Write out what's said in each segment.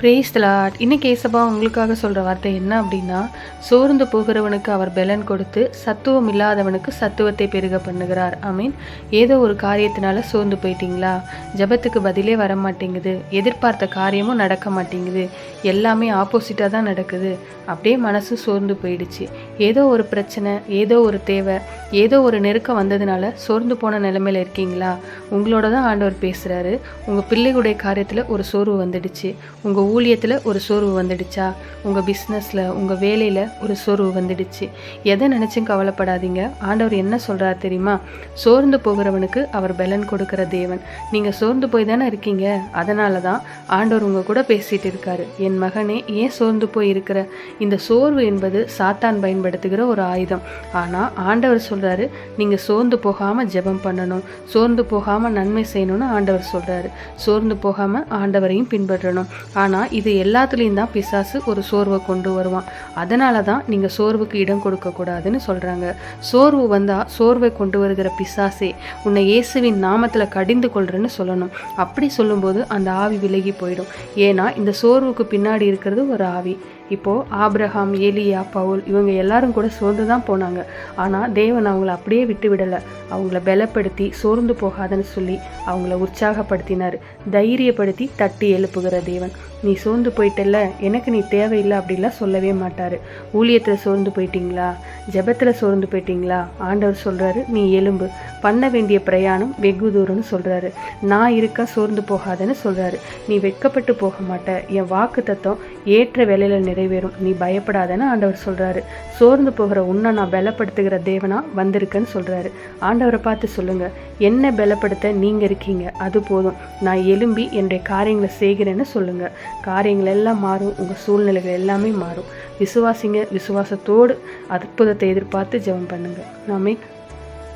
Brace தலாட் இன்னைக்கு ஏசப்பா உங்களுக்காக சொல்கிற வார்த்தை என்ன அப்படின்னா சோர்ந்து போகிறவனுக்கு அவர் பெலன் கொடுத்து சத்துவம் இல்லாதவனுக்கு சத்துவத்தை பெருக பண்ணுகிறார். ஐ மீன் ஏதோ ஒரு காரியத்தினால சோர்ந்து போயிட்டீங்களா? ஜெபத்துக்கு பதிலே வர மாட்டேங்குது எதிர்பார்த்த காரியமும் நடக்க மாட்டேங்குது. எல்லாமே ஆப்போசிட்டாக தான் நடக்குது. அப்படியே மனசு சோர்ந்து போயிடுச்சு. ஏதோ ஒரு பிரச்சனை ஏதோ ஒரு தேவை ஏதோ ஒரு நெருக்கம் வந்ததுனால சோர்ந்து போன நிலைமையில் இருக்கீங்களா? உங்களோட தான் ஆண்டவர் பேசுகிறாரு உங்கள் பிள்ளைகளுடைய காரியத்தில் ஒரு சோர்வு வந்துடுச்சு. உங்கள் ஊழியத்தில் ஒரு சோர்வு வந்துடுச்சா? உங்கள் பிஸ்னஸில் உங்கள் வேலையில் ஒரு சோர்வு வந்துடுச்சு. எதை நினச்சும் கவலைப்படாதீங்க. ஆண்டவர் என்ன சொல்கிறார் தெரியுமா? சோர்ந்து போகிறவனுக்கு அவர் பலன் கொடுக்குற தேவன். நீங்கள் சோர்ந்து போய் தானே இருக்கீங்க? அதனால தான் ஆண்டவர் உங்கள் கூட பேசிகிட்டு இருக்காரு. என் மகனே ஏன் சோர்ந்து போய் இருக்கிற? இந்த சோர்வு என்பது சாத்தான் பயன்படுத்துகிற ஒரு ஆயுதம். ஆனால் ஆண்டவர் சொல்கிறாரு நீங்கள் சோர்ந்து போகாமல் ஜெபம் பண்ணணும். சோர்ந்து போகாமல் நன்மை செய்யணும்னு ஆண்டவர் சொல்கிறாரு சோர்ந்து போகாமல் ஆண்டவரையும் பின்பற்றணும். ஆனால் இது எல்லாத்துலேயும் தான் பிசாசு ஒரு சோர்வை கொண்டு வருவான். அதனால தான் நீங்கள் சோர்வுக்கு இடம் கொடுக்கக்கூடாதுன்னு சொல்கிறாங்க சோர்வு வந்தால் சோர்வை கொண்டு வருகிற பிசாசே உன்னை இயேசுவின் நாமத்தில் கடிந்து கொள்றேன்னு சொல்லணும். அப்படி சொல்லும்போது அந்த ஆவி விலகி போயிடும். ஏன்னா இந்த சோர்வுக்கு பின்னாடி இருக்கிறது ஒரு ஆவி. இப்போது ஆப்ரஹாம் ஏலியா பவுல் இவங்க எல்லாரும் கூட சோர்ந்து தான் போனாங்க. ஆனால் தேவன் அவங்கள அப்படியே விட்டு விடலை. அவங்கள பலப்படுத்தி சோர்ந்து போகாதன்னு சொல்லி அவங்கள உற்சாகப்படுத்தினார். தைரியப்படுத்தி தட்டி எழுப்புகிற தேவன். நீ சோர்ந்து போயிட்டல்ல எனக்கு நீ தேவையில்லை அப்படிலாம் சொல்லவே மாட்டார். ஊழியத்தில் சோர்ந்து போயிட்டீங்களா? ஜெபத்தில் சோர்ந்து போயிட்டீங்களா? ஆண்டவர் சொல்கிறாரு நீ எலும்பு பண்ண வேண்டிய பிரயாணம் வெகு தூரம்னு சொல்கிறாரு நான் இருக்க சோர்ந்து போகாதன்னு சொல்கிறாரு நீ வெட்கப்பட்டு போக மாட்ட. என் வாக்கு தத்துவம் ஏற்ற வேலையில் நிறைவேறும். நீ பயப்படாதன்னு ஆண்டவர் சொல்கிறாரு சோர்ந்து போகிற உன்னை நான் பலப்படுத்துகிற தேவனா வந்திருக்கேன்னு சொல்கிறாரு ஆண்டவரை பார்த்து சொல்லுங்கள் என்ன பலப்படுத்த நீங்கள் இருக்கீங்க. அது போதும். நான் எலும்பி என்னுடைய காரியங்களை செய்கிறேன்னு சொல்லுங்கள் காரியங்கள் எல்லாம் மாறும். உங்கள் சூழ்நிலைகள் எல்லாமே மாறும். விசுவாசிங்க. விசுவாசத்தோடு அற்புதத்தை எதிர்பார்த்து ஜெபம் பண்ணுங்கள் நாமே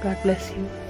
God bless you.